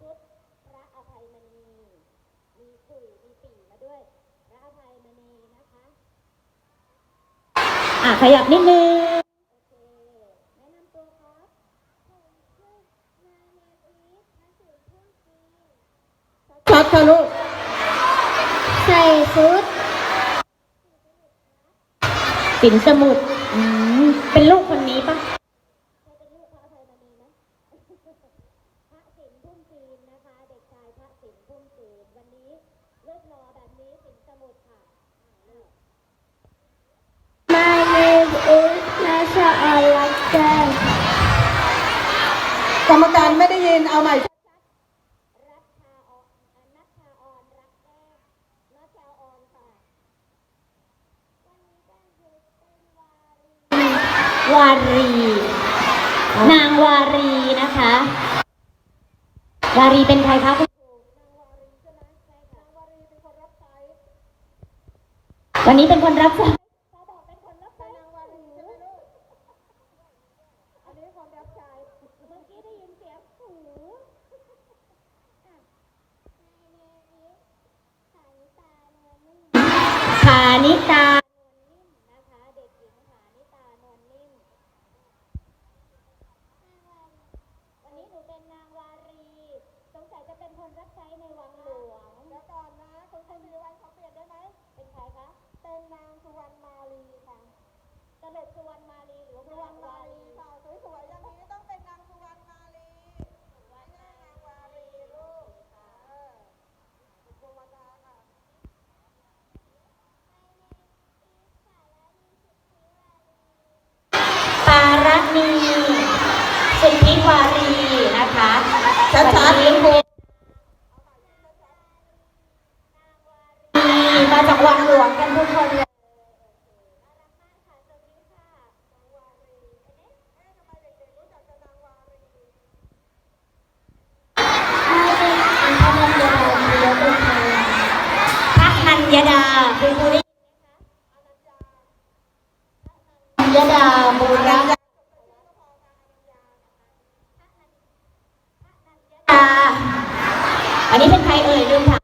ชุดพระอภัยมณี มีขุยมีปีมาด้วย พระอภัยมณีนะคะ อะขยับนิดนึง โอเค แนะนำตัวครับผมชื่อนายเนอีทนักสืบพุ่งจีนชัดค่ะลูก ใส่ชุดสินสมุทรอืม เป็นลูกคนนี้ปะใครเป็นลูกพระอภัยมณีนะ พระสินพุ่มจีนนะคะ เด็กชายพระสินพุ่มจีน วันนี้ รูปหล่อแบบนี้สินสมุทรค่ะอ่าลูก My name is Nasha Alaksan. กรรมการไม่ได้ยินเอาใหม่ รัชชาออนอ่านัชชาออนรักแรกนัชชาออนค่ะวันนี้ก็คือเป็นวารี นางวารีนะคะ วารีเป็นใครคะคุณครูนางวารีใช่ไหมใช่ค่ะนางวารีเป็นคนรับใช้ วันนี้เป็นคนรับใช้เขาบอกเป็นคนรับใช้นางวารีใช่ไหมลูก อันนี้คนรับใช้เมื่อกี้ได้ยินเสียงหู ฐานิตานวลนิ่มนะคะ เด็กหญิงฐานิตานวลนิ่ม วันนี้หนูเป็นนางวารี สงสัยจะเป็นคนรับใช้ในวังหลวงเดี๋ยวก่อนนะคุณคุณมีวันขอเปลี่ยนได้ไหม เป็นใครคะ เป็นนางสุวรรณมาลีค่ะสรุปสุวรรณมาลีหรือว่าสุวรรณวารีค่ะสวยๆอย่างนี้ต้องเป็นนางสุวรรณมาลีไม่ใช่นางวารีลูกค่ะเออสุวรรณาค่ะ ปารณีสุทธิวารีนะคะ ชัดๆวันนี้คุณมาจากวังหลวงกันทุกคนเลยพักนันยดาคุณครูได้ยินไหมคะนันยดา อันนี้เป็นใครเอ่ยลืมค่ะ